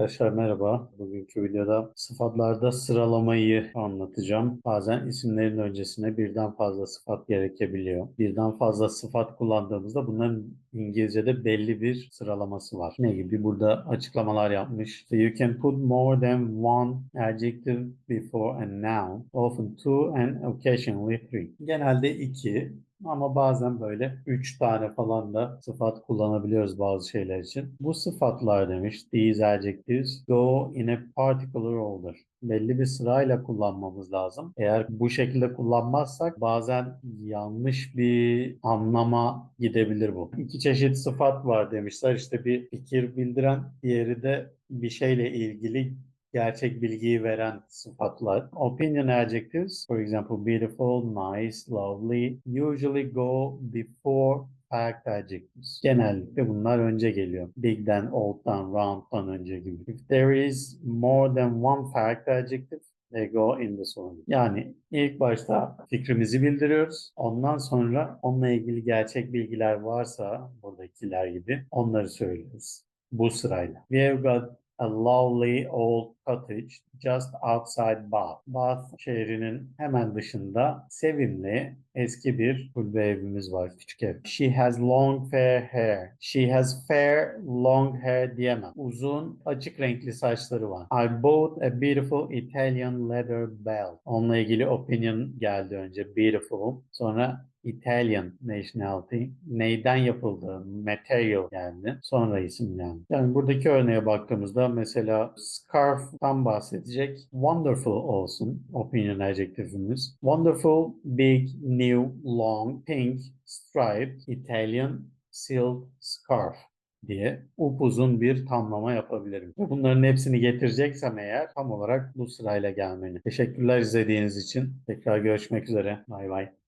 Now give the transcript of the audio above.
Arkadaşlar merhaba. Bugünkü videoda sıfatlarda sıralamayı anlatacağım. Bazen isimlerin öncesine birden fazla sıfat gerekebiliyor. Birden fazla sıfat kullandığımızda bunların İngilizce'de belli bir sıralaması var. Ne gibi? Burada açıklamalar yapmış. So you can put more than one adjective before a noun, often two and occasionally three. Genelde iki, ama bazen böyle 3 tane falan da sıfat kullanabiliyoruz bazı şeyler için. Bu sıfatlar demiş, these adjectives go in a particular order. Belli bir sırayla kullanmamız lazım. Eğer bu şekilde kullanmazsak bazen yanlış bir anlama gidebilir bu. İki çeşit sıfat var demişler. İşte bir fikir bildiren, diğeri de bir şeyle ilgili gerçek bilgiyi veren sıfatlar. Opinion adjectives, for example, beautiful, nice, lovely, usually go before fact adjectives. Genellikle bunlar önce geliyor. Big'den, old'dan, round'dan önce gibi. If there is more than one fact adjective, they go in this order. Yani ilk başta fikrimizi bildiriyoruz. Ondan sonra onunla ilgili gerçek bilgiler varsa buradakiler gibi onları söylüyoruz. Bu sırayla. We have got a lovely old cottage just outside Bath. Bath şehrinin hemen dışında sevimli eski bir kulübe evimiz var, küçük ev. She has long fair hair. She has fair long hair diyemem. Uzun açık renkli saçları var. I bought a beautiful Italian leather belt. Onunla ilgili opinion geldi önce. Beautiful. Sonra Italian nationality neyden yapıldığı material geldi. Sonra isim geldi. Yani buradaki örneğe baktığımızda mesela scarf'tan bahsedecek. Wonderful olsun opinion adjektifimiz. Wonderful, big, new, long, pink, striped, Italian, silk, scarf diye upuzun bir tamlama yapabilirim. Bunların hepsini getireceksem eğer tam olarak bu sırayla gelmeli. Teşekkürler izlediğiniz için. Tekrar görüşmek üzere. Bay bay.